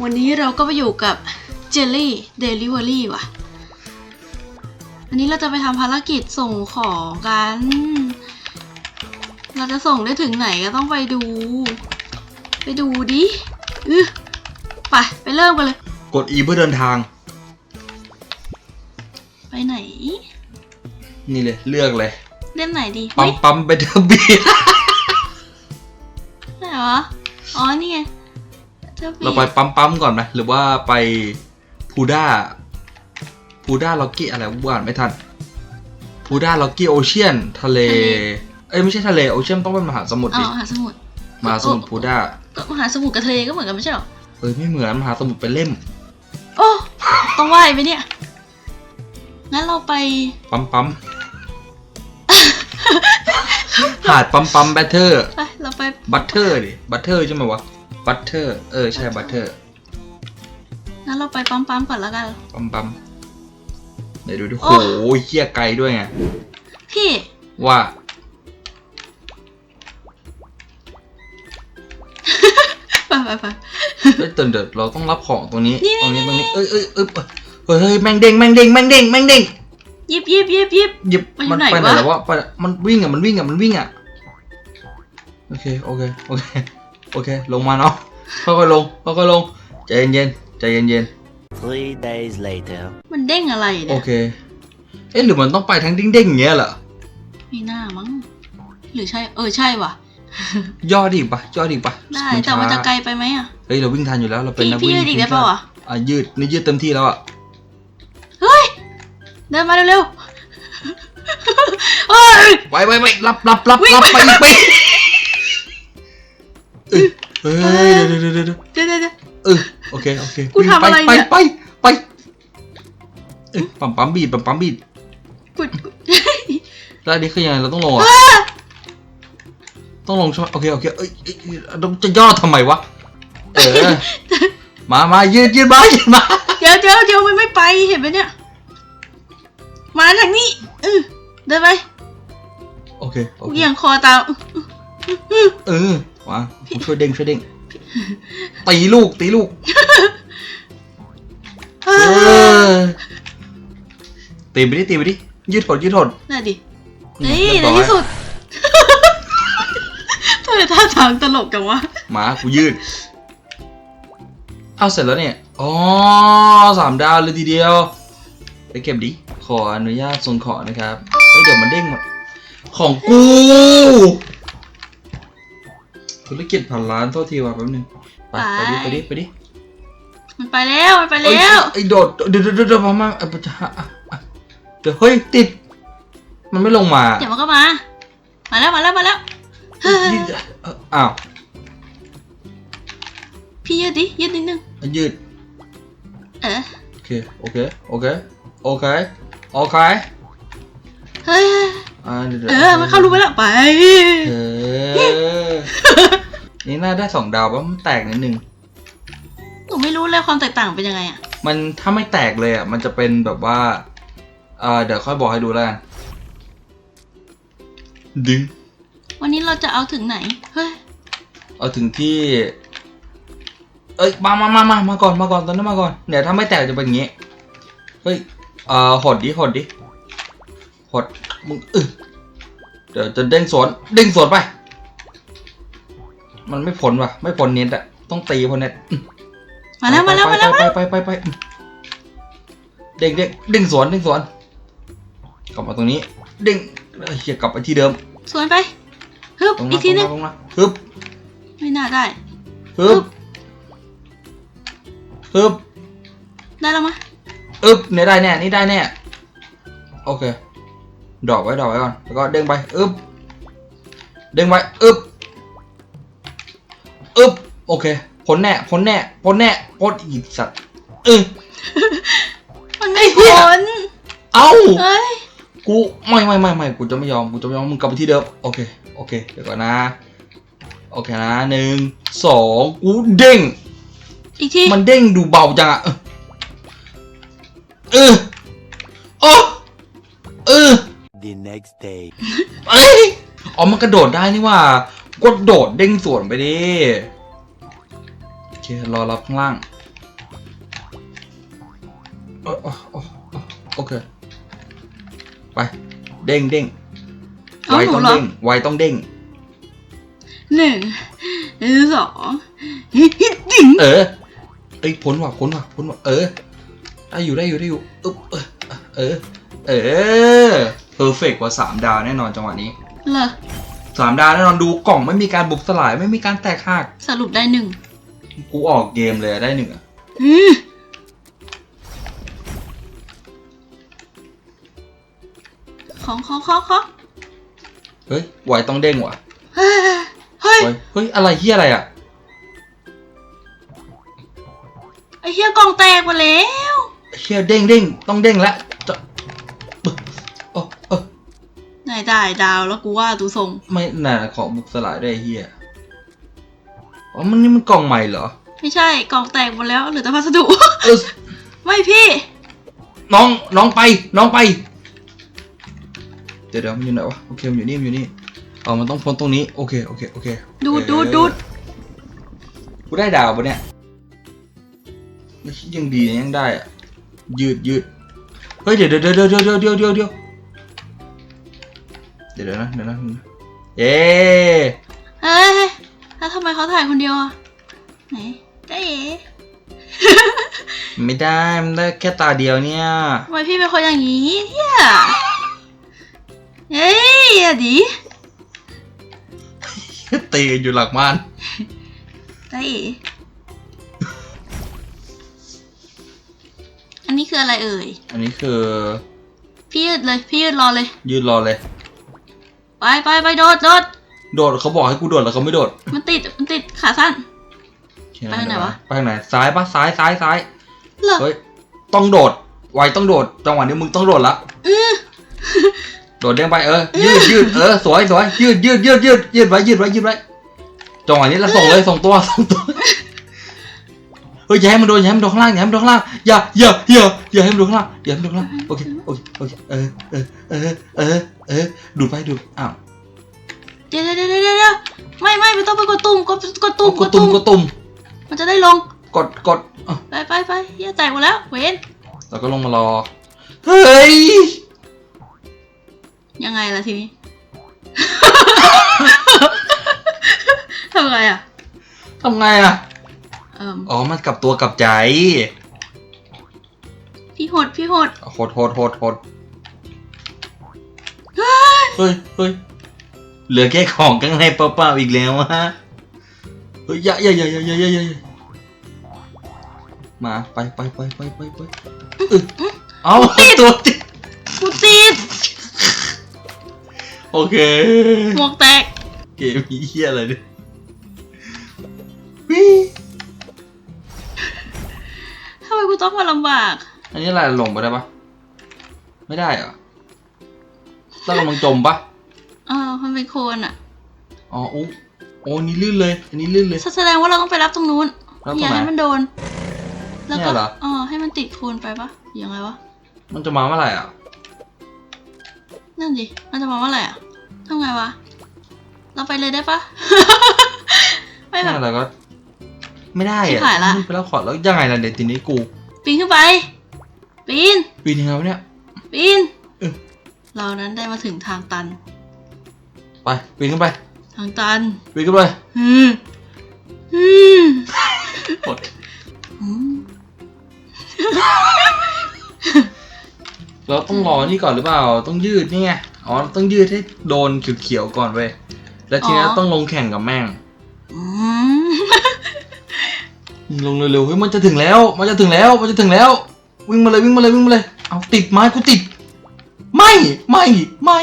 วันนี้เราก็ไปอยู่กับเจลลี่เดลิเวอรี่ว่ะอันนี้เราจะไปทำภารกิจส่งของกัน เราจะส่งได้ถึงไหนก็ต้องไปดู ไปดูดิอือไป ไปเริ่มกันเลย กด E เพื่อเดินทาง ไปไหน นี่เลยเลือกเลย เล่มไหนดีปั๊เฮ้มยปั๊มเบเทอร์บี ไหนวะ อ๋อ นี่ไง เจ้าปีเราไปปั๊มปั๊มก่อนไหมหรือว่าไปพูด้าพูด้าล็อกกี้อะไรว่านไม่ทันพูด้าล็อกกี้โอเชียนทะเล เอ้ยไม่ใช่ทะเลโอเชียนต้องเป็นมหาสมุทรอ๋ดิอมหาสมุทรมหาสมุทรพูด้าก็มหาสมุทรกับทะเลก็เหมือนกันไม่ใช่หรอเอ้ยไม่เหมือนมหาสมุทรเป็นเล่ม โอ้ต้องไหวไหมเนี่ยงั้นเราไปปั๊มปั๊มหาดปั๊มปั๊มแบตเทอร์ไปเราไปบัตเทอร์ดิบัตเทอร์ใช่ไหมวะ บัตเทอร์ เออ ใช่บัตเทอร์งั้นเราไปปั๊มปั๊มๆก่อนแล้วกัน ปั๊มปั๊มเดี๋ยวดูดิโอ้โหเฮียไกลด้วยไง พี่ ว่า ไปไปไปเอ้ยแต่เดี๋ยวเราต้องรับของตรงนี้นี่ตรงนี้นี่ตรงนี้ เอ้ยเอ้ยเอ้ยเฮ้ยเฮ้ยแมงเด้งแมงเด้งแมงเด้งแมงเด้งยิบยิบยิบยิบหยิบมันอยู่มันไหนไปไหนวะแล้ววะไปมันวิ่งอะมันวิ่งอะมันวิ่งอะ โอเคโอเคโอเค โอเค ลงมาเนาะค่อยๆลงค่อยๆลงใจเย็นๆใจเย็น Three days later. มันเด้งอะไรๆโอเนี่ยเค เอ๊ะหรือมันต้องไปทั้งเด้งๆอย่างเงี้ยเหรอไม่น่ามั้ง หรือใช่ เออใช่ว่ะ ย่อดิปะย่อดิปะได้มันแต่มันจะช้าไกลไปไหมอะ เฮ้ยเราวิ่งทันอยู่แล้วเราเป็นพี่นักพี่วิ่งยืดอีกทีมได้เปล่าชาอะติอะยืดนี่ยืดเต็มที่แล้วอะเฮ้ย เดินมาเร็วๆเฮ้ย ไปไปไปรับรับรับวิ่งรับไปไปไปเอ้ย เฮ้ยเดี๋ยวเดี๋ยวเดี๋ยวเดี๋ยวเดี๋ยวเดี๋ยวเดี๋ยว เออโอเคโอเคกูทำอะไรเนี่ย ไปไปเอ้ยปั๊มปั๊มบีดปั๊มปั๊มบีดกุดกดแล้วอันนี้คือยังไงเราต้องลงอะต้องลงใช่ไหมโอเคโอเคเอ้ยเอ้ยเอ้ยเราจะย่อทำไมวะเออมามายืดยืดมายืดมาเดี๋ยวเดี๋ยวเดี๋ยวมันไม่ไปเห็นไหมเนี่ย มาทางนี้เออเดินไปโอเคโอเคเอียงคอตาม เออ มาผมช่วยเด้งช่วยเด้งตีลูกตีลูกเอเอออตีไปดิตีไปดิยืดหดยืดหด น่าดิอืมนี่เรียบในร้อยที่สุดทำไมท่าทางตลกจังวะหมากูยืด เอาเสร็จแล้วเนี่ย อ๋อสามดาวเลยทีเดียว ไปเก็บดิ ขออนุญาตส่งของนะครับเฮ้ยเดี๋ยวมันเด้งหมดของกู ธุรกิจพันล้านโทษทีว่ะแป๊บนึงไปไปดิไปดิไปดิมันไปแล้วมันไปเอ้ยแล้วไอ้โดดเดี๋ยวเดี๋ยวเดี๋ยวเดี๋ยวมามาเอ้ยจะอะอะอะเดี๋ยวเฮ้ยติด มันไม่ลงมาเดี๋ยวมันก็มา มาแล้วมาแล้วมาแล้วเฮ้ยยืดเอ่ออ้าวพี่ยืดดิยืดนิดนึงยืดเออโอเคโอเคโอเคโอเคโอเคเฮ้ยอ่าดี๋ยวดี๋ยวเออมันเข้ารูไปแล้วไปเออ นี่น่าได้สองดาวป่ะมันแตกนิดนึง หนูไม่รู้เลยความแตกต่างเป็นยังไงอะมันถ้าไม่แตกเลยอะ มันจะเป็นแบบว่า เออเดี๋ยวค่อยบอกให้ดูแล้วกันดึง วันนี้เราจะเอาถึงไหน เฮ้ย เอาถึงที่ เอ้ย มามามามามาก่อน มาก่อนตอนนั้นมาก่อนเนี่ยถ้าไม่แตกจะเป็นอย่างงี้ เฮ้ย เอ่อหดดิหดดิหดมึงเออเดี๋ยวจะเด้งสวน เด้งสวนไป มันไม่พ้นว่ะ ไม่พ้นเน็ตอะต้องตีพ้นเน็ตอื้อมาแล้วมาแล้วมาแล้วไปไปไปไปไปไปเด้งเด้งเด้งสวนเด้งสวน กลับมาตรงนี้เด้งเอ้ยเฮียกลับไปที่เดิม สวนไปฮึบตรงอีมากตทีรงนึมางตรงมาฮึบไม่น่าได้ฮึบฮึบได้แล้วมะอึบเนี่ยได้แน่นี่ได้แน่โอเคดรอกไว้ดรอกไว้ก่อนแล้วก็เด้งไปอึบเด้งไปอึบ อึบโอเคพ้นแน่พ้นแน่พ้นแน่พ้นอีกสัตว์เออ มันไม่ไอ้เหี้ผยลเอ้า เฮ้ย กูไม่ไม่ไม่ไม่กูจะไม่ยอมกูจะไม่ยอมมึงกลับไปที่เดิมโอเคโอเคเดี๋ยวก่อนนะโอเคนะหนึ่งสองกูเด้ง อีกทีมันเด้งดูเบาจังอะเออเออเออ The next day. เอ้ยอ๋อมันกระโดดได้นี่ว่า กดโดดเด้งสวนไปดิโอเครอรับข้างล่างอเออเออเออโอเค ไป เด้งเด้งเอาไวหนูต้องเหรอเด้งไวต้องเด้งหนึ่งสองดิ่งเออเอ้ยพ้นว่ะพ้นว่ะพ้นว่ะเออได้อยู่ได้อยู่ได้อยู่อึ๊บเออเออ เออเพอร์เฟกกว่าสามดาวแน่นอนจังหวะนี้เหรอ สามดาวแน่นอนดูกล่องไม่มีการบุบสลายไม่มีการแตกหักสรุปได้หนึ่งกูออกเกมเลยอะได้หนึ่งอะอืมของของของของเฮ้ยไวต้องเด้งว่ะเฮ้ยเฮ้ยเฮ้ยเฮ้ยอะไรเฮียอะไรอะไอ้เหี้ยกล่องแตกหมาแล้ว เฮียเด้งเด้งต้องเด้งแล้วจะ ไหนได้ดาวแล้วกูว่าตูทรงไม่น่าขอบุกสลายได้ไอ้เฮียอ๋อมันนี่มันกล่องใหม่เหรอไม่ใช่กล่องแตกหมดแล้วเหลือแต่พัสดุ เออไม่พี่ น้องน้องไปน้องไป เดี๋ยวเดี๋ยวมันอยู่ไหนวะโอเคมันอยู่นี่มันอยู่นี่เอามันต้องพ้นตรงนี้โอเคโอเคโอเคดูดเออดูดดูดกูได้ดาวปะเนี่ยยังดีนะยังได้อะยืดยืดเฮ้ยเดี๋ยวเดี๋ยวเดี๋ยวเดี๋ยวเดี๋ยวเดี๋ยวเดี๋ยว เดี๋ยวนะเดี๋ยวนะเย้เฮ้ยแล้วทำไมเขาถ่ายคนเดียวอะ ไหนได้เอ๋ไม่ได้มันได้แค่ตาเดียวเนี่ยทำไมพี่เป็นคนอย่างนี้เฮียเฮ้ยอย่าดีตีอยู่หลักม่านได้เอ๋อันนี้คืออะไรเอ่ย อันนี้คือ พี่ยืดเลย พี่ยืดรอเลย ยืดรอเลย ไปไปไปโดดโดดโดดเขาบอกให้กูโดดแล้วเขาไม่โดดมันติดมันติดขาสั้นโอเคไปทางไหนวะ ไปทางไหนซ้ายปะซ้ายซ้ายซ้ายเหรอเฮ้ยต้องโดดไวต้องโดดจังหวะนี้มึงต้องโดดละอือโดดเด้งไปเออยืดยืดเออสวยสวยยืดยืดยืดยืดยืดไว้ยืดไว้ยืดไว้จังหวะนี้เราส่งเลยส่งตัวส่งตัวเฮ้ยอย่าให้มันโดนอย่าให้มันโดนข้างล่างอย่าให้มันโดนข้างล่างอย่าอย่าอย่าอย่าให้มันโดนข้างล่างอย่าให้มันโดนข้างล่างโอเคโอเคโอเคเออเออเออเออเออดูดไปดูดอ้าวเดี๋ยวเดี๋ยวเดี๋ยวเดี๋ยวเดี๋ยวไม่ไม่ไม่ต้องไปกดตุ่มกดกดตุ่มกดตุ่มกดตุ่มมันจะได้ลงกดกดอะไปไปไปเฮียแตกหมดแล้วเวนแล้วก็ลงมารอเฮ้ยยังไงล่ะทีนี้ทำไงอะทำไงอะ อ๋อ มันกลับตัวกลับใจ พี่หดพี่หดโหดโหดโหดโหดเฮ้ยเฮ้ยเหลือแค่ของข้างในเปล่าๆอีกแล้วฮะเฮ้ยอย่อย่าอย่าย่ย่ย่มาไปไปไปไปไปไปเอาตัวติดกูติดโอเคหมวกแตก เกมเฮียอะไรเนี่ย ต้องมาลำบาก อันนี้อะไรลงไปได้ปะไม่ได้เหรอต้องกำลังจมปะอ่าวมันเป็นโคนอะ อ๋อโอ้โอ้นี่ลื่นเลย อันนี้ลื่นเลย แสดงว่าเราต้องไปรับตรงนู้น รับตรงไหนอย่าให้มันโดน แล้วก็เนี่ยเหรอ อ๋อให้มันติดโคนไปปะยังไงวะ มันจะมาเมื่อไหร่อะ นั่นดิ มันจะมาเมื่อไหร่อะทำไงวะ เราไปเลยได้ปะ ไม่แบบอะไรก็ ไม่ได้ชิอะบหายละ ไปแล้วขอแล้วยังไงล่ะเดี๋ยวทีนี้กู ปีนขึ้นไป ปีน ปีนยังไงวะเนี่ย ปีน เออ เรานั้นได้มาถึงทางตัน ไป ปีนขึ้นไป ทางตัน ปีนขึ้นไปอืมอืมหมดอืมเราต้องรอนี่ก่อนหรือเปล่า ต้องยืดนี่ไง อ๋อ ต้องยืดให้โดนเขียวๆก่อนเว้ย แล้วทีนี้ต้องลงแข่งกับแม่ง ลงเร็วๆเฮ้ยมันจะถึงแล้ว มันจะถึงแล้ว มันจะถึงแล้ว วิ่งมาเลยวิ่งมาเลยวิ่งมาเลย เอาติดไม้กูติด ไม่ไม่ไม่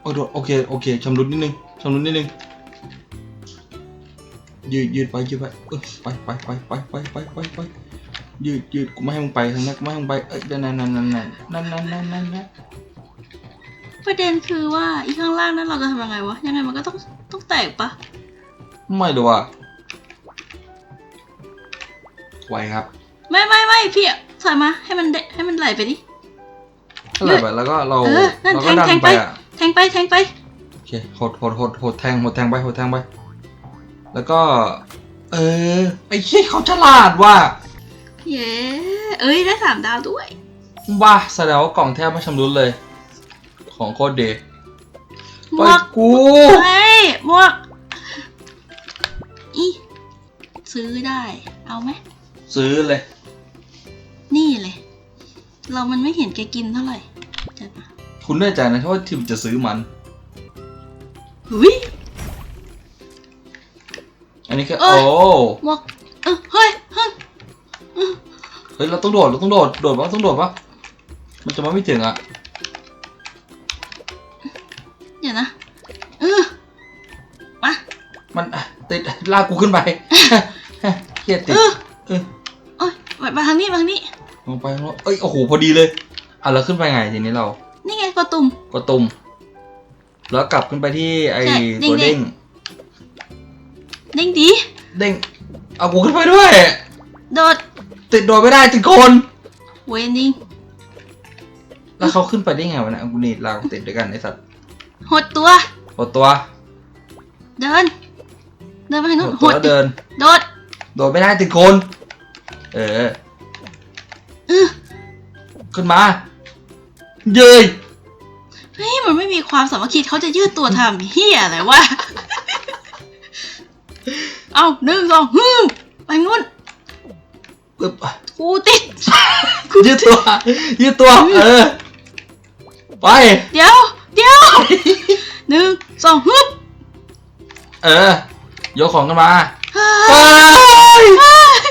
โอ้โดดโอเคโอเคชำรุดนิดนึงชำรุดนิดนึงยืดยืดไปยืดไปเออไปไปไปไปไปไปไปไปยืดยืดกูไม่ให้มึงไปทางนั้นกูไม่ให้มึงไปเอ้ยนั่นนั่นนั่นนั่นนั่นนั่นนั่นนั่นนั่นประเด็นคือว่าอีข้างล่างนั้นเราจะทำยังไงวะยังไงมันก็ต้องต้องแตกปะไม่รู้ว่า ไหวครับไม่ไม่ไม่พี่อะถอยมาให้มันเดให้มันไหลไปดิถ้าไหลไปแล้วก็เราเออนั่นเราก็ดัแทงนแทงไปไปอะแทงไปแทงไปโอเคหดหดหดหดแทงหดแทงไปหดแทงไป แล้วก็ เออไอ้เชี่ยเขาฉลาดว่ะเย้เอ้ยได้สามดาวด้วยบ้าแสดงว่ากล่องแทบไม่ชำรุดเลย ของโคตรเดหมไปวกกูเฮ้ยหมวกอีซื้อได้ เอาไหม ซื้อเลย นี่เลย เรามันไม่เห็นแกกินเท่าไหร่จัดมาคุณแน่ใจนะว่าทิมจะซื้อมัน หุย อันนี้แค่เอ้โอ้ยหมวกเออเฮ้ยเฮ้ยเฮ้ยเราต้องโดดเราต้องโดดโดดปะต้องโดดปะมันจะมาไม่ถึงอะเดี๋ยวนะเออมามันอะติดลากกูขึ้นไปเครียดติดเออเออโอ้ย มามาทางนี้มาทางนี้ ลงไปลงเอ้ย โอ้โห พอดีเลย อะแล้วขึ้นไปไงทีนี้เรา นี่ไงกดตุ่ม กดตุ่ม แล้วกลับขึ้นไปที่ไอใช่ตัวเด้เด้งงเด้งดีเด้ง เอากูขึ้นไปด้วย โดดติดโดดไม่ได้ติดคน เวนดิงแล้วเขาขึ้นไปได้ไงวะเนี่ยกูนี่เราติดด้วยกันไอสัตว์หดตัว หดตัวเดิน เดินไปทางหนู้นดหตัวดแล้วเดิน โดด โดดไม่ได้ติดคน เออเออ ขึ้นมา เย้ยเฮ้ยมันไม่มีความสามัคคีเขาจะยืดตัวทำเฮียอะไรวะ เอาหนึ่งสองฮึมไปนู้นปึ๊บกูติด ยืดตัว ยืดตัว เออ ไป เดี๋ยว เดี๋ยวหนึ่งสองฮึบเออ ยกของกันมา เฮ้เอ้ยย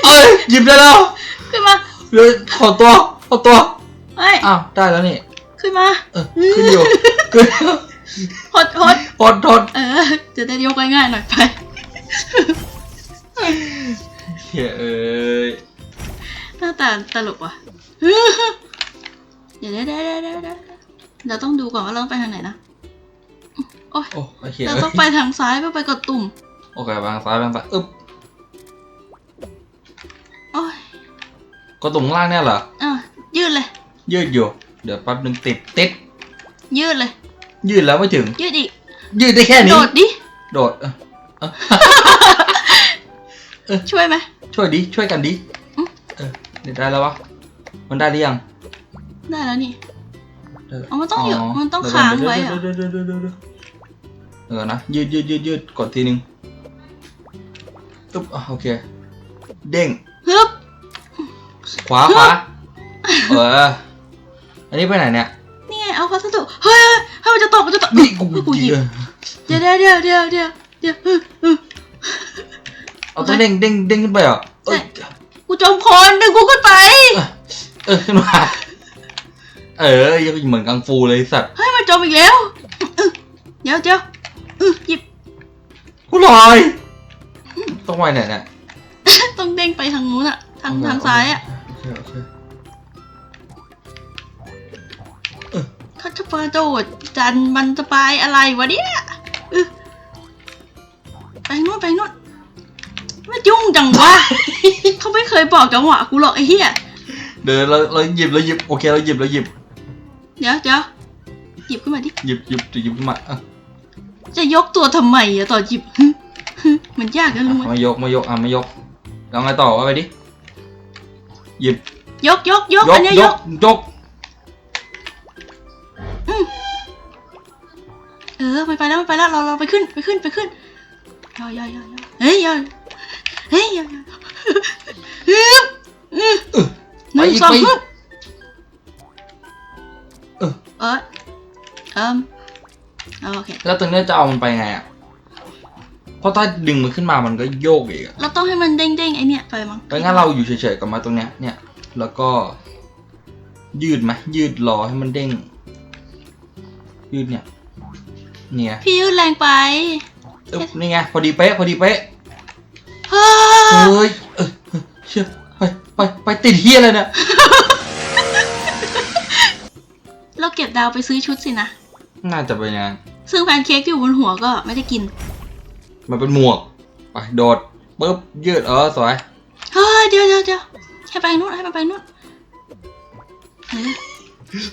เอ้ยหยิบได้แล้วขึ้นมา เลยขอตัวขอตัวเฮ้ยอ้าวได้แล้วนี่ขึ้นมาเออขึ้นอยู่ขึ้นหดหดทนทนเออ จะได้ยกง่ายๆหน่อยไปเฮ้ยเอ้ยหน้าตาตลกว่ะเดี๋ยวเดี๋ยวเดี๋ยวเดี๋ยวเดี๋ยวเดี๋ยวเราต้องดูก่อนว่าเราต้องไปทางไหนนะโอ้ยโอ้โอเคเราต้องไปทางซ้ายเพื่อไปกดตุ่ม โอเคบางซ้ายบางซ้ายอึ๊บโอ้ย ก็ตรงล่างเนี่ยเหรออะยืดเลย ยืดอยู่ เดี๋ยวแป๊บนึงติดติดยืดเลย ยืดแล้วไม่ถึง ยืดอีก ยืดได้แค่โดนี้ดดิ โดดเออเออช่วยไหมช่วยดิ ช่วยกันดิอืมเออเดี๋ยวได้แล้ววะ มันได้หรือยัง ได้แล้วนี่ได้แล้วอ๋อมันต้องอยู่ มันต้องค้างไว้เหรอเดี๋ยวเดี๋ยวเดี๋ยวเดี๋ยวเดี๋ยวเดี๋ยวนะ ยืดยืดยืดยืดกดทีนึงอึ๊บอะโอเค เด้งฮึบ ขวาขวาเออ อันนี้ไปไหนเนี่ย นี่ไงเอาพัสดุเฮ้ยเฮ้ยเฮ้ยมันจะตกมันจะตกนี่กูเฮ้ยกูหยิบเออเดี๋ยวเดี๋ยวเดี๋ยวเดี๋ยวเดี๋ยวเดี๋ยวเออเออเอาต้องเด้งเด้งเด้งขึ้นไปเหรอเอ้ยกูจมโคลนดึงกูขึ้นไป เออขึ้นมาเออยังเหมือนกังฟูเลยไอ้สัตว์เฮ้ยมันจมอีกแล้วเออเดี๋ยวเดี๋ยวเออหยิบกูลอยต้องไปไหนเนี่ยต้องเด้งไปทางนู้นอะทางโอเคทางซ้ายอะ โอเคโอเคเขาจะมาโดดจันมันจะไปอะไรวะเนี่ยเออไปนู่นไปนู่นไม่ยุ่งจังวะ เขาไม่เคยบอกจังหวะกูหรอกไอ้เหี้ยเดี๋ยวเราเราหยิบเราหยิบโอเคเราหยิบเราหยิบ เดี๋ยวเดี๋ยวหยิบขึ้นมาดิ หยิบหยิบหยิบขึ้นมาอะจะยกตัวทำไมอะตอนหยิบฮึฮึมันยากนะรู้ไหมมายกมายกอะมายกแล้วไงต่อว่าไปดิ หยิบยกยกยกยอักนเนี้ยยยกกยกเออไปไปแล้วไปแล้วเราเราไปขึ้นไปขึ้นไปขึ้นย่อย่อย่อย่อเฮ้ยย่อเฮ้ยย่อย่อฮึบอืมหไปนึ่งอีกสองไปอีฮึกบเออเออเอิมเอาโอเคแล้วตรงเนี้ยจะเอามันไปไงอะ เพราะถ้าดึงมันขึ้นมามันก็โยกอีกอะเราต้องให้มันเด้งเด้งๆไอเนี่ยไปมั้งแล้วงั้นเราอยู่เฉยๆกับมาตรงเนี้ยเนี่ย แล้วก็ ยืดไหมยืดรอให้มันเด้ง ยืดเนี่ย เนี่ย พี่ยืดแรงไปอึ๊บนี่ไงพอดีเป๊ะพอดีเป๊ะเฮ้เฮย้ยเออเออเชื่อไปไปไปติดเฮียเลยเนี่ยเราเก็บดาวไปซื้อชุดสินะ น่าจะเป็นยังไงซึ่งแพนเค้กที่อยู่บนหัวก็ไม่ได้กิน มันเป็นหมวก ไปโดดปุ๊บยืดเออสวย เฮ้ยเดี๋ยวเดี๋ยวเดี๋ยวให้ไปนู่นให้มันไปนู่นเออ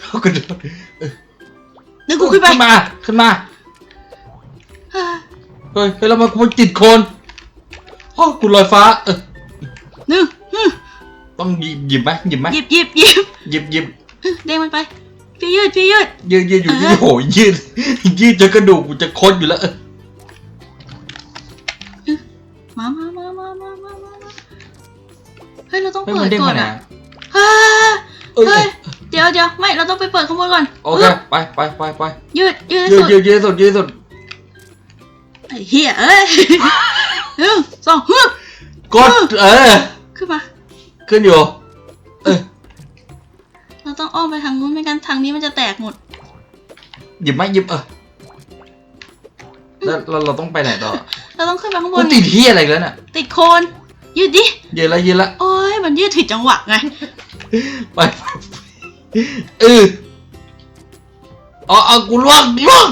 เอากระโดดดึงกูขึ้นไปขึ้นมาขึ้นมาเฮ้ยเฮ้ยเฮ้ยแล้วมันกูติดโคนอ๋อกูลอยฟ้า เออหนึ่งหนึ่งต้องหยิบหยิบไหมหยิบไหมหยิบหยิบหยิบหยิบหยิบเออเด้งมันไปพี่ยืดพี่ยืด ยืดยืดอยู่เออที่โหยืดยืดจนกระดูกกูจะคดอยู่แล้วเออ ต้องเฮ้ยเปิมัดนเด้งก่อมานไหนอะอะเฮ้ยเอ้ยเฮ้ยเดี๋ยวเดี๋ยวไม่เราต้องไปเปิดข้างบนก่อนโอเคปึ๊บไปไปไปไปยืดยืดยืสุดดยืดยืดสุดยืดสุดไอ้เหี้ยเอ้ยหนึ่งสองฮึบกดเออขึ้นมา ขึ้นอยู่เออเราต้องอ้อมไปทางนู้นไม่งั้นทางนี้มันจะแตกหมด หยิบไหมหยิบเออแล้วเราเราต้องไปไหนต่อเราต้องขึ้นไปข้างบกูนติดที่อะไรอีกแล้วเนี่ยติดโคน ยืดดิ ยืนละยืนละโอ้ยมันยืดผิดจังหวะไง ไปไปเออเอาเอากูล่วงล่วง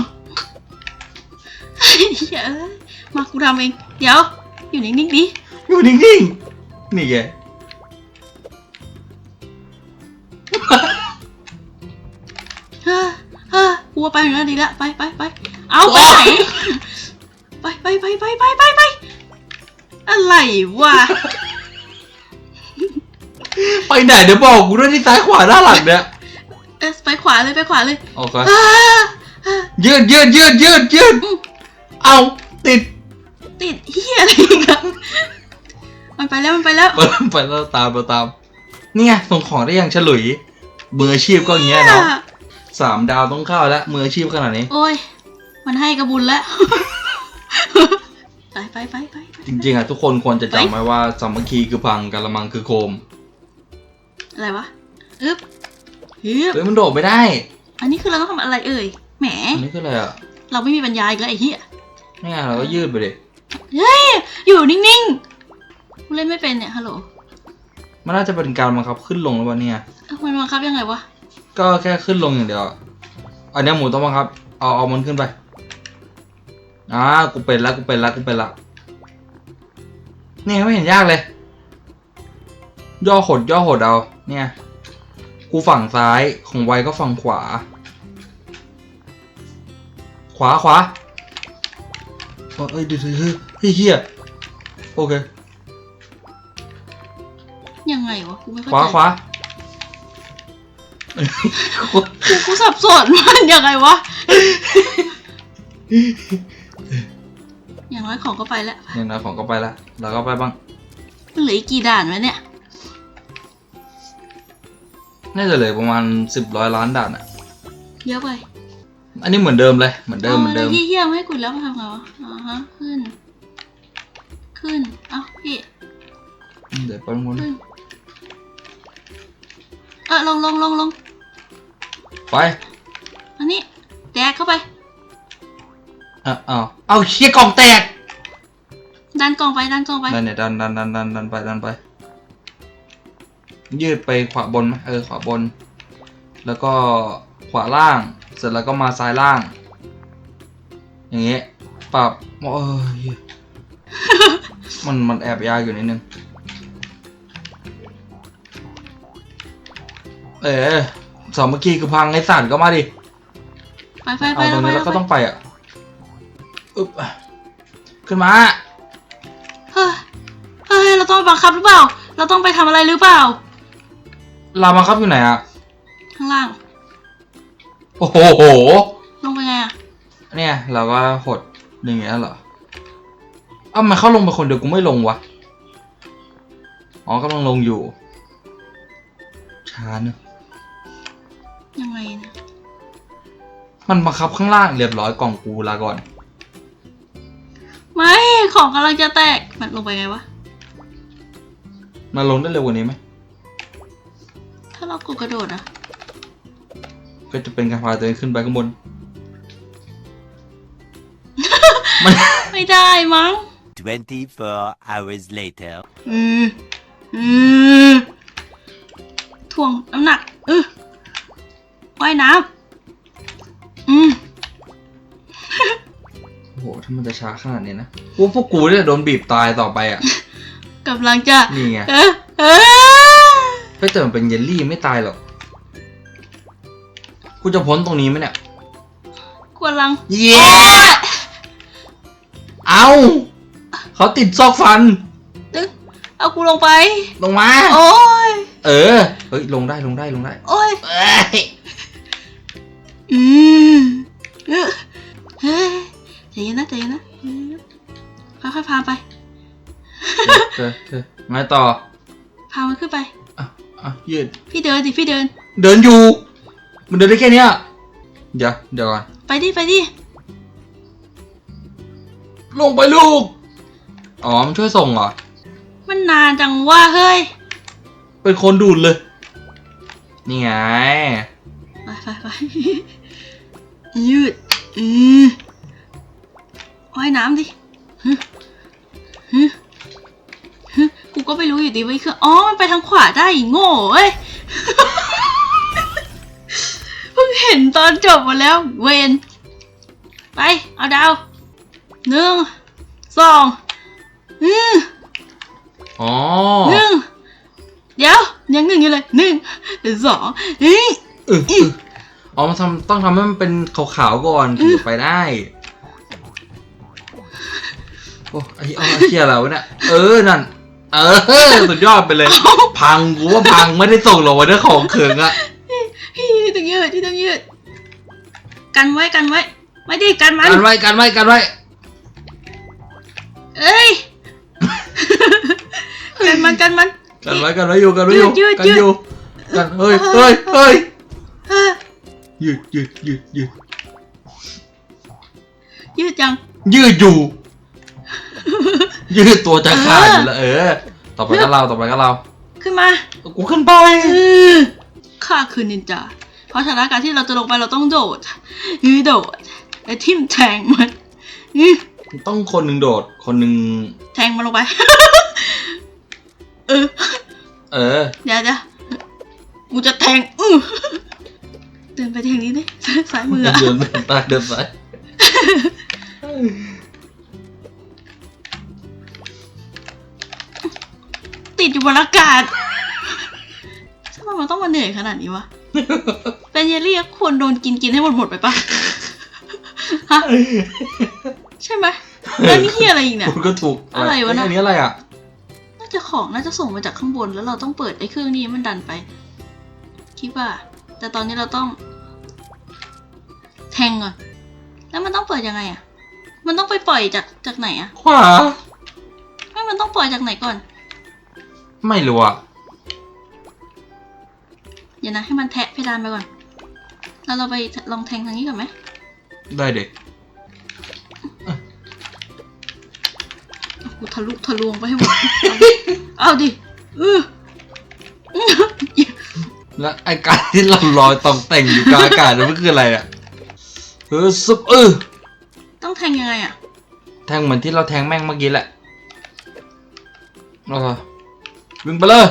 เฮ้ยเอ้ยมากูทำเอง เดี๋ยว อยู่นิ่งๆดิ อยู่นิ่งๆนี่ไงเฮ้อเฮ้อกูว่าไปอย่างนั้นดีละ ไปไปไป เอาไปไหน ไปไปไปไปไปไปไป อะไรวะ ไปไหนเดี๋ยวบอกกูด้วยที่ซ้ายขวาด้านหลังเนี่ยเออไปขวาเลยไปขวาเลยโอเคอ่าอ่ายืดยืดยืดยืดยืดอืมเอาติดติดเฮียอะไรอีกันมันไปแล้วมันไปแล้วไปไปแล้วตามเราตามนี่ไงส่งของได้อย่างฉลุยมืออาชีพก็อย่างเงี้ยเนาะสามดาวต้องเข้าแล้วมืออาชีพขนาดนี้ โอ้ย มันให้กระบุญแล้ว ไปไปไปไปไป จริงๆอะทุกคนควรจะจำไว้ว่าสามัคคีคือพังกะละมังคือโคมอะไรวะอึ๊บฮึบเฮ้ยมันโดดไม่ได้ อันนี้คือเราต้องทำอะไรเอ่ย แหม อันนี้คืออะไรอะ เราไม่มีปัญญาอีกแล้วไอ้เหี้ยนี่ไงเราก็ยืดไปดิเฮ้ย อยู่นิ่งๆกูเล่นไม่เป็นเนี่ยฮัลโหล มันน่าจะเป็นการบังคับขึ้นลงแล้ววะเนี่ยเอ้ามันบังคับยังไงวะ ก็แค่ขึ้นลงอย่างเดียวอะอันเนี้ยหมูต้องบังคับ เอาเอามันขึ้นไป อ่า กูเป็นละกูเป็นละกูเป็นละ นี่ไม่เห็นยากเลย ย่อหดย่อหดเอา เนี่ย กูฝั่งซ้ายของไวก็ฝั่งขวา ขวาขวาเอ้ยเอ้ยเดี๋ยวเดี๋ยวเฮ้ยเฮ้ยเฮียโอเค ยังไงวะกูไม่เข้าขวาใจขวากูกูสับสนมันยังไงวะ อย่างน้อยของก็ไปแล้วเนี่ยนะของก็ไปละเราก็ไปบ้างมันเหลืออีกกี่ด่านวะเนี่ย น่าจะเหลือประมาณสิบร้อยล้านด่านอะเยอะไป อันนี้เหมือนเดิมเลยเหมือนเดิมเหมือนเดิมเฮี้ยๆไม่ให้กูแล้วมาทำไงวะอ่าฮะขึ้น ขึ้นเอ้าพี่เดี๋ยวไปตรงนู้นขึ้นเออลงลงลงลงไป อันนี้แดกเข้าไป อะเอาเอาเชี่ยกล่องแตกดันกล่องไปดันกล่องไปดันเนี่ยดันดันดันดันดันไปดันไป ยืดไปขวาบนไหมเออขวาบน แล้วก็ขวาล่าง เสร็จแล้วก็มาซ้ายล่าง อย่างเงี้ยปรับโอ้ยเหี้ยมันมันแอบยากอยู่นิดนึง เออสามัคคีคือพังไอ้สัตว์ก็มาดิ ไปไปไปเอาตรงนี้ไปแล้วก็ต้องไปอะ อึ๊บขึ้นมาเฮ้ยเฮ้ยเราต้องไปบังคับหรือเปล่า เราต้องไปทำอะไรหรือเปล่า ลามาครับอยู่ไหนอะข้างล่าง โอ้โห ลงไปไงอะเนี่ยเราก็หดอย่างเงี้ยเหรอ เอ้ามันเข้าลงไปคนเดียวกูไม่ลงวะ อ๋อกำลังลงอยู่ ช้าเนอะยังไงนะ มันบังคับข้างล่างเรียบร้อยกล่องกูลาก่อน ไม่ ของกำลังจะแตก มันลงไปไงวะ มาลงได้เร็วกว่านี้ไหม ถ้าเรากดกระโดดอะก็จะเป็นการพาตัวเองขึ้นไปข้างบน มัน ไม่ได้มั้ง 24 hours later. อืมอืมถ่วงน้ำหนักเออว่ายน้ำ มันจะช้าขนาดนี้นะว่าพวกกูเนี่ยโดนบีบตายต่อไปอะกำลังจะนี่ไงเออเออเฮ้ยแต่มันเป็นเยลลี่ไม่ตายหรอกกูจะพ้นตรงนี้ไหมเนี่ยกำลังเย้เอาเขาติดซอกฟันตึ๊งเอากูลงไป ลงมา โอ้ยเออ เฮ้ย ลงได้ลงได้ลงได้ โอ้ยเอ้ยอืมเออเฮ้ยใจ เย็นนะใจเย็นนะค่อยๆพาไปเธอเธอไงต่อพามันขึ้นไปอะอะยืดพี่เดินดิพี่เดิน เดินอยู่ มันเดินได้แค่เนี้ยเดี๋ยวเดี๋ยวก่อนไปดิไปดิลงไปลูก อ๋อ มันช่วยส่งเหรอ มันนานจังว่าเฮ้ย เป็นคนดูดเลย นี่ไง ไปไปไปยืด อือ ว่ายน้ำดิฮึฮึฮึกูก็ไม่รู้อยู่ดีว่าไอ้เครื่องอ๋อ มันไปทางขวาได้อีโง่เอ้ยเพิ่งเห็นตอนจบหมดแล้ว เวนไป เอาดาวหนึ่งสองอืออ๋อหนึ่งเดี๋ยวยังหนึ่งอยู่เลยหนึ่งสองเฮ้ยเออเอออ๋อมันทำต้องทำให้มันเป็นขาวๆก่อนถึงจะไปได้ โอ้ไอ้เอาไอ้เชี่ยอะไรวะเนี่ยเออนั่น เออสุดยอดไปเลย พังกูว่าพังไม่ได้ส่งหรอกวันนี้ของเขิงอะที่ต้องยืดที่ต้องยืด กันไว้กันไว้ ไม่ดิกันมันกันไว้กันไว้กันไว้ เอ้ยกันมันกันมันกันไว้กันไว้อยู่กันไว้อยู่ยืดกันยืดอยู่กันเฮ้ยเฮ้ยเฮ้ยเออยืดยืดยืดยืดยืดจังยืดอยู่ ยืดตัวจะขาดอยู่แล้วเออ ต่อไปก็เราต่อไปก็เรา ขึ้นมา กูขึ้นไปเออข้าคือนินจา เพราะฉะนั้นการที่เราจะลงไปเราต้องโดดอือโดดไอ้ทิ่มแทงมันอือต้องคนหนึ่งโดด คนหนึ่งแทงมันลงไป เออ เออ เดี๋ยวเดี๋ยวกูจะแทงอือเดินไปทางนี้ดิซ้ายมือเดิอะนเดินเดินไปเดินไป อยู่บนอากาศทำไมมันต้องมาเหนื่อยขนาดนี้วะ เป็นเยลลี่ก็ควรโดนกินกินให้หมดหมดๆไปปะฮะใช่ไหมแล้วนี่เฮียอะไรอีกเนี่ย คุณก็ถูกอะไรวะน่ะอันนี้อะไรอะ น่าจะของน่าจะส่งมาจากข้างบนแล้วเราต้องเปิดไอ้เครื่องนี้ให้มันดันไป คิดว่า แต่ตอนนี้เราต้อง แทงก่อน แล้วมันต้องเปิดยังไงอะมันต้องไปปล่อยจากจากไหนอะขวา ไม่มันต้องปล่อยจากไหนก่อน ไม่รู้อะเดี๋ยวนะให้มันแทะเพดานไปก่อน แล้วเราไปลองแทงทางนี้ก่อนไหม ได้เด็กเอากูทะลุทะลวงไปให้หมด เอาดิเอออื้อแล้วไอ้การที่เราลอยตองแต่งอยู่กลางอากาศนั่นมันคืออะไรอะเออซุปเออต้องแทงยังไงอะแทงเหมือนที่เราแทงแม่งเมื่อกี้แหละเออ วิ่งไปเลย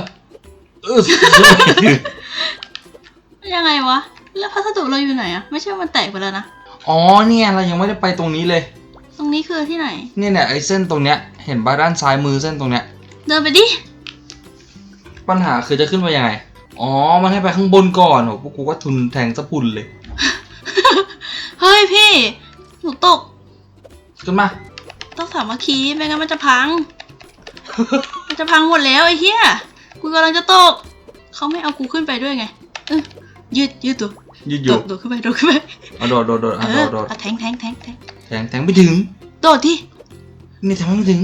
เออยังไงวะ แล้วพัสดุเราอยู่ไหนอะไม่ใช่ว่ามันแตกไปแล้วนะ อ๋อเนี่ยเรายังไม่ได้ไปตรงนี้เลย ตรงนี้คือที่ไหน เนี่ยเนี่ยไอ้เส้นตรงเนี้ย เห็นบ้าด้านซ้ายมือเส้นตรงเนี้ย เดินไปดิ ปัญหาคือจะขึ้นไปยังไง อ๋อ มันให้ไปข้างบนก่อนโหพวกกูก็ทุนแทงสะพุนเลย เฮ้ยพี่ หนูตก ขึ้นมา ต้องสามัคคีไม่งั้นมันจะพัง มันจะพังหมดแล้วไอ้เหี้ย กูกำลังจะตก เขาไม่เอากูขึ้นไปด้วยไงเออยืดยืดตัวยืดอโดยู่ดโดดขึ้นไปโดดขึ้นไปเอาโดดโดดโดดเออะโดอดโดดเอาแทงแทงแทงแทงแทงแทงไม่ถึง โดดดินี่แทงไม่ถึง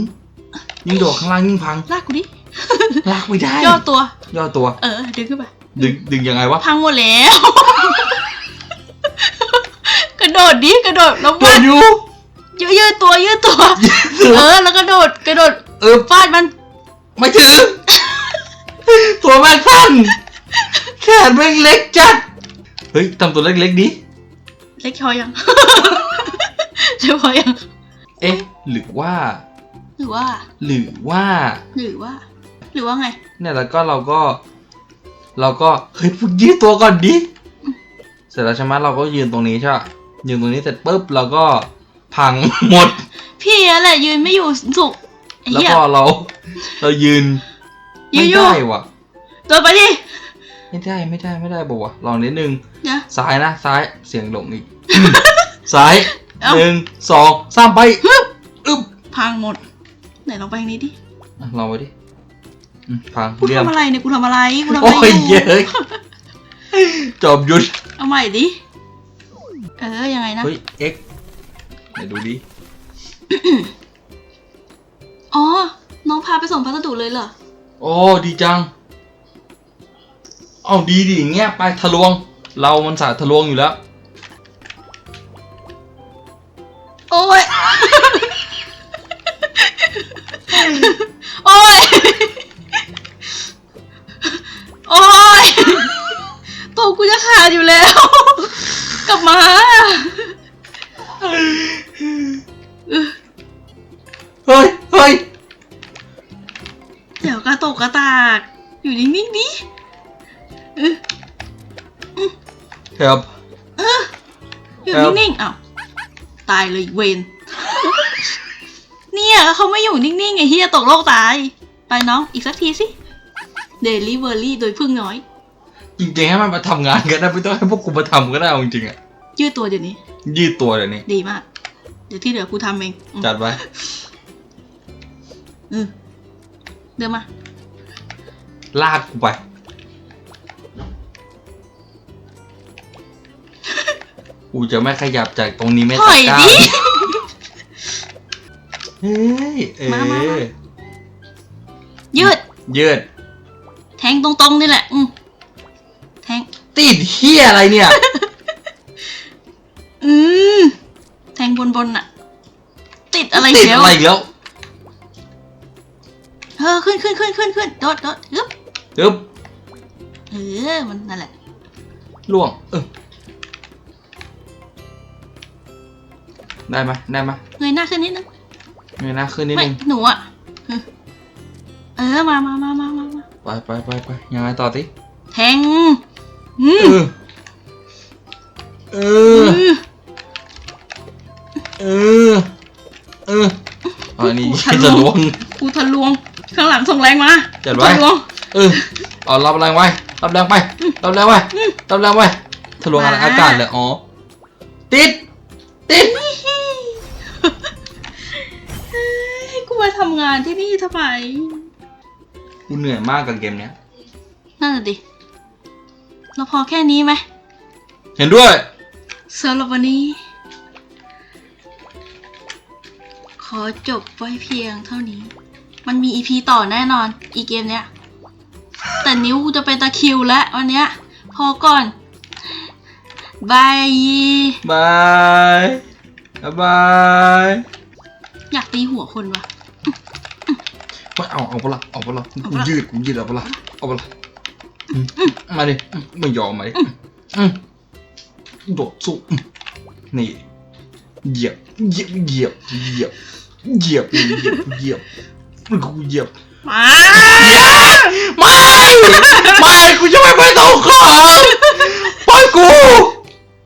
ยิ่งโดดข้างล่างยิ่งพังลากกูดิลากไม่ได้ ย่อตัว ย่อตัว เออดึงขึ้นไป ดึงดึงยังไงวะ พังหมดแล้ว กระโดดดิกระโดดแล้วโดวัดดอยู่ ยืดยืดตัวยืดตัว เออ แล้วกระโดดกระโดด เออฟาดมัน ไม่ถึงตัวแม่งสั้นแขนแม่งเล็กจัด เฮ้ยทำตัวเล็กๆดิ เล็กพอยัง เล็กพอยัง เอ๊ะ หรือว่า หรือว่า หรือว่า หรือว่า หรือว่าไง เนี่ยแล้วก็เราก็ เราก็ เฮ้ยฝึกยืดตัวก่อนดิ เสร็จแล้วใช่ไหมเราก็ยืนตรงนี้ใช่ปะยืนตรงนี้เสร็จปุ๊บเราก็พังหมด พี่อะไรยืนไม่อยู่สุกไอ้ แล้วเหี้ยพอเรา เรายืนยืไม่นอยู่ได้ว่ะเดินไปดิไม่ได้ไม่ได้ไม่ได้บอกว่าวะลองนิดนึงเดี๋ยวซ้ายนะซ้ายเสียงหลงอีกซ้ายเอ้าหนึ่งสองสามไปอึ๊บพังหมด ไหนลองไปทางนี้ดิอะลองไปดิอืมพังกูเรื่องทำอะไรเนี่ยกูทำอะไรกูทำอะโอ้ไรยอยู่เย้ยจอบหยุดเอาใหม่ดิเออยังไงนะเฮ้ยเอ็กไหนดูดิ อ๋อ น้องพาไปส่งพัสดุเลยเหรอ โอ้ดีจัง เอาดีดิอย่างเงี้ยไปทะลวง เรามันสายทะลวงอยู่แล้ว โอ้ย โอ้ย โอ้ยตัวกูจะขาดอยู่แล้ว กลับมาเฮ้ย ตกกระตาก อยู่นิ่งๆดิครับอยู่ครับ นิ่งๆอ้าวตายเลยเวนเนี่ยเขาไม่อยู่นิ่งๆไอ้เฮียตกโลกตาย ไปน้องอีกสักทีสิเดลิเวอรี่โดยพึ่งน้อย จริงๆให้มันมาทำงานกันได้ไม่ต้องให้พวกกูมาทำก็ได้เอาจริงๆอะยืดตัวเดี๋ยวนี้ ยืดตัวเดี๋ยวนี้ดีมาก เดี๋ยวที่เหลือกูทำเองอืมจัดไว้อืมเดินมา ลากกูไป กูจะไม่ขยับจากตรงนี้ไม่ถตะอยกร้าดิ เฮ้ยเอมามาอมายืด ยืด แทงตรงๆนี่แหละ อืมแทง ติดเฮียอะไรเนี่ย อืมแทงบนบนๆน่ะ ติดอะไรติดเชียวอะไรอีกแล้ว เออขึ้นขึ้นขึ้นขึ้นขึ้นโดดโดดฮึบ ปึ๊บเออ มันนั่นแหละ ล่วง เออ ได้ไหมได้ไหมเงยหน้าขึ้นนิดนึงเงยหน้าขึ้นนิดไม่นึง หนูอะ เออ มามามามามามาไปไปไปไปยังไงต่อสิแทงอืมเออ เออเออ เอออันนี้จะล้วง กูทะลวง ข้างหลังส่งแรงมาจัดไว้ทะลวง เออเอารับแรงไว้รับแรงไปรับแรงไว้รับแรงไว้ทะลวงมาอากาศเลยอ๋อติด ติดให้กูมาทำงานที่นี่ทำไมกูเหนื่อยมากกับเกมเนี้ยนั่นน่ะดิเราพอแค่นี้ไหมเห็นด้วยสำหรับวันนี้ ขอจบไว้เพียงเท่านี้ มันมีอีพีต่อแน่นอน อีเกมเนี้ย แต่นิ้วกูจะเป็นตะคริวแล้ววันเนี้ย พอก่อนบายบายบายอยากตีหัวคนวะไม่เอาเอาปะละเอาปะละเอากูปะละยืดกูยืดเอาปะละเอาปะละอืมมาดิอืมไม่ยอมมาดิอืมโดดสู้อืมนี่เหยียบเหยียบเหยียบเหยียบเหยียบเหยียบเหยียบกูเหยียบ มาไม่ ไม่กูจะไม่ไปสองขอปล่อยกู